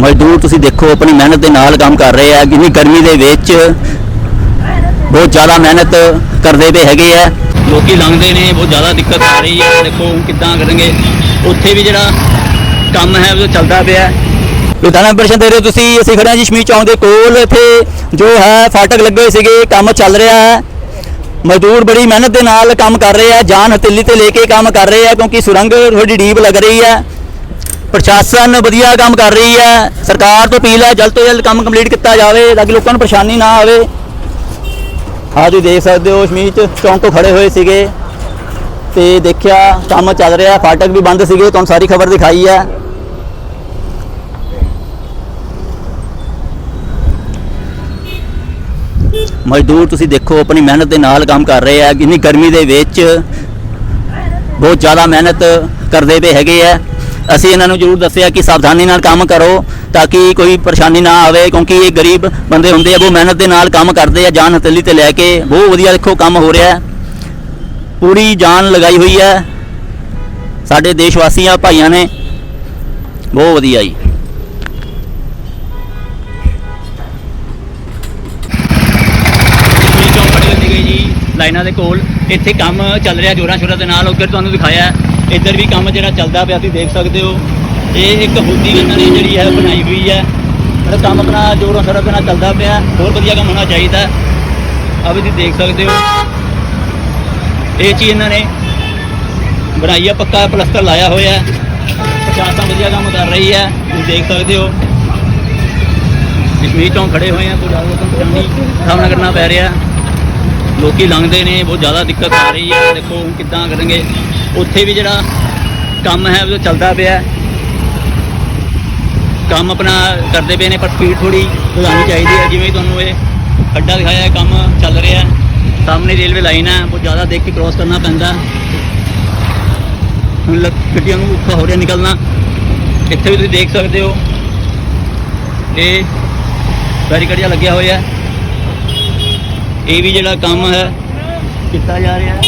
ਮਜ਼ਦੂਰ ਤੁਸੀਂ ਦੇਖੋ ਆਪਣੀ ਮਿਹਨਤ ਦੇ ਨਾਲ ਕੰਮ ਕਰ ਰਹੇ ਆ। ਜਿੰਨੀ ਗਰਮੀ ਦੇ ਵਿੱਚ ਬਹੁਤ ਜ਼ਿਆਦਾ ਮਿਹਨਤ ਕਰਦੇ ਪਏ ਹੈਗੇ ਆ। ਲੋਕੀ ਲੰਘਦੇ ਨੇ ਬਹੁਤ ਜ਼ਿਆਦਾ ਦਿੱਕਤ ਆ ਰਹੀ ਹੈ ਦੇਖੋ ਕਿੱਦਾਂ ਕਰਨਗੇ। ਉੱਥੇ ਵੀ ਜਿਹੜਾ ਕੰਮ ਹੈ ਉਹ ਚੱਲਦਾ ਪਿਆ। ਲੁਧਿਆਣਾ ਇੰਪ੍ਰੈਸ਼ਨ ਦੇ ਰਹੇ ਤੁਸੀਂ। ਅਸੀਂ ਖੜੇ ਹਾਂ ਜੀ ਸ਼ਮੀ ਚੌਂਕ ਦੇ ਕੋਲ। ਇੱਥੇ ਜੋ ਹੈ ਫਾਟਕ ਲੱਗੇ ਹੋਏ ਸੀਗੇ ਕੰਮ ਚੱਲ ਰਿਹਾ ਹੈ। ਮਜ਼ਦੂਰ ਬੜੀ ਮਿਹਨਤ ਦੇ ਨਾਲ ਕੰਮ ਕਰ ਰਹੇ ਆ। ਜਾਨ ਹਥੇਲੀ ਤੇ ਲੈ ਕੇ ਕੰਮ ਕਰ ਰਹੇ ਆ ਕਿਉਂਕਿ ਸੁਰੰਗ ਥੋੜੀ ਡੀਪ ਲੱਗ ਰਹੀ ਹੈ। ਪ੍ਰਸ਼ਾਸਨ ਵਧੀਆ ਕੰਮ ਕਰ ਰਹੀ ਹੈ। ਸਰਕਾਰ ਤੋਂ ਅਪੀਲ ਹੈ ਜਲਦ ਤੋਂ ਜਲਦ ਕੰਮ ਕੰਪਲੀਟ ਕੀਤਾ ਜਾਵੇ ਤਾਂ ਕਿ ਲੋਕਾਂ ਨੂੰ ਪਰੇਸ਼ਾਨੀ ਨਾ ਆਵੇ। ਆਹ ਤੁਸੀਂ ਦੇਖ ਸਕਦੇ ਹੋ ਸ਼ਮੀਚ ਚੌਂਕ ਤੋਂ ਖੜੇ ਹੋਏ ਸੀਗੇ। ਤੇ ਦੇਖਿਆ ਕੰਮ ਚੱਲ ਰਿਹਾ, ਫਾਟਕ ਵੀ ਬੰਦ ਸੀਗੇ, ਤੁਹਾਨੂੰ ਸਾਰੀ ਖਬਰ ਦਿਖਾਈ ਹੈ। ਮਜ਼ਦੂਰ ਤੁਸੀਂ ਦੇਖੋ, ਆਪਣੀ ਮਿਹਨਤ ਦੇ ਨਾਲ ਕੰਮ ਕਰ ਰਹੇ ਆ ਇੰਨੀ ਗਰਮੀ ਦੇ ਵਿੱਚ ਬਹੁਤ ਜ਼ਿਆਦਾ ਮਿਹਨਤ ਕਰਦੇ ਪਏ ਹੈਗੇ ਆ ਅਸੀਂ ਇਹਨਾਂ ਨੂੰ ਜ਼ਰੂਰ ਦੱਸਿਆ ਕਿ ਸਾਵਧਾਨੀ ਨਾਲ ਕੰਮ ਕਰੋ ਤਾਂ ਕਿ ਕੋਈ ਪਰੇਸ਼ਾਨੀ ਨਾ ਆਵੇ, ਕਿਉਂਕਿ ਇਹ ਗਰੀਬ ਬੰਦੇ ਹੁੰਦੇ ਆ ਉਹ ਮਿਹਨਤ ਦੇ ਨਾਲ ਕੰਮ ਕਰਦੇ ਆ, ਜਾਨ ਹਥੇਲੀ ਤੇ ਲੈ ਕੇ ਬਹੁਤ ਵਧੀਆ ਦੇਖੋ ਕੰਮ ਹੋ ਰਿਹਾ ਹੈ। ਪੂਰੀ ਜਾਨ ਲਗਾਈ ਹੋਈ ਹੈ। ਸਾਡੇ ਦੇਸ਼ ਵਾਸੀਆਂ ਭਾਈਆਂ ਨੇ ਬਹੁਤ ਵਧੀਆ ਜੀ। ਕਸ਼ਮੀਰ ਚੌਂਕ ਖੜੇ ਹੋਏ ਜੀ। ਲਾਈਨਾਂ ਦੇ ਕੋਲ ਇੱਥੇ ਕੰਮ ਚੱਲ ਰਿਹਾ ਜੋਰਾਂ ਸ਼ੋਰਾਂ ਦੇ ਨਾਲ ਉੱਧਰ ਤੁਹਾਨੂੰ ਦਿਖਾਇਆ ਇੱਧਰ ਵੀ ਕੰਮ ਜਿਹੜਾ ਚੱਲਦਾ ਪਿਆ, ਤੁਸੀਂ ਦੇਖ ਸਕਦੇ ਹੋ। ਇਹ ਇੱਕ ਹੁੱਦੀ ਇਹਨਾਂ ਨੇ ਜਿਹੜੀ ਹੈ ਬਣਾਈ ਹੋਈ ਹੈ। ਪਰ ਕੰਮ ਆਪਣਾ ਜੋਰਾਂ ਸ਼ੋਰਾਂ ਦੇ ਚੱਲਦਾ ਪਿਆ। ਹੈ। ਹੋਰ ਵਧੀਆ ਕੰਮ ਹੋਣਾ ਚਾਹੀਦਾ। ਹੈ। ਆਹ ਵੀ ਤੁਸੀਂ ਦੇਖ ਸਕਦੇ ਹੋ। ਇਹ ਚੀਜ਼ ਇਹਨਾਂ ਨੇ ਬਣਾਈ ਹੈ ਪੱਕਾ ਪਲਸਤਰ ਲਾਇਆ ਹੋਇਆ ਹੈ। ਪ੍ਰਸ਼ਾਸਨ ਵਧੀਆ ਕੰਮ ਕਰ ਰਹੀ ਹੈ। ਤੁਸੀਂ ਦੇਖ ਸਕਦੇ ਹੋ। ਕਸ਼ਮੀਰ ਤੋਂ ਖੜੇ ਹੋਏ ਆ, ਕੋਈ ਜ਼ਿਆਦਾ ਪਰੇਸ਼ਾਨੀ ਸਾਹਮਣਾ ਕਰਨਾ ਪੈ ਰਿਹਾ। ਲੋਕੀ ਲੰਘਦੇ ਨੇ, ਬਹੁਤ ਜ਼ਿਆਦਾ ਦਿੱਕਤ ਆ ਰਹੀ ਹੈ। ਦੇਖੋ ਕਿੱਦਾਂ ਕਰਨਗੇ। ਉੱਥੇ ਵੀ ਜਿਹੜਾ ਕੰਮ ਹੈ ਉਹ ਚੱਲਦਾ ਪਿਆ ਹੈ। ਕੰਮ ਆਪਣਾ ਕਰਦੇ ਪਏ ਨੇ ਪਰ ਸਪੀਡ ਥੋੜੀ ਵਧਾਉਣੀ ਚਾਹੀਦੀ ਹੈ। ਜਿਵੇਂ ਤੁਹਾਨੂੰ ਇਹ ਖੱਡਾ ਦਿਖਾਇਆ ਹੈ ਕੰਮ ਚੱਲ ਰਿਹਾ ਹੈ। ਸਾਹਮਣੇ ਰੇਲਵੇ ਲਾਈਨ ਹੈ ਬਹੁਤ ਜ਼ਿਆਦਾ ਦੇਖ ਕੇ ਕ੍ਰੋਸ ਕਰਨਾ ਪੈਂਦਾ ਹੁਣ ਗੱਡੀਆਂ ਨੂੰ ਔਖਾ ਹੋ ਰਿਹਾ ਨਿਕਲਣਾ। ਇੱਥੇ ਵੀ ਤੁਸੀਂ ਦੇਖ ਸਕਦੇ ਹੋ। ਇਹ ਬੈਰੀਕੇਡ ਜਿਹਾ ਲੱਗਿਆ ਹੋਇਆ ਹੈ। ਇਹ ਵੀ ਜਿਹੜਾ ਕੰਮ ਹੈ ਕੀਤਾ ਜਾ ਰਿਹਾ ਹੈ।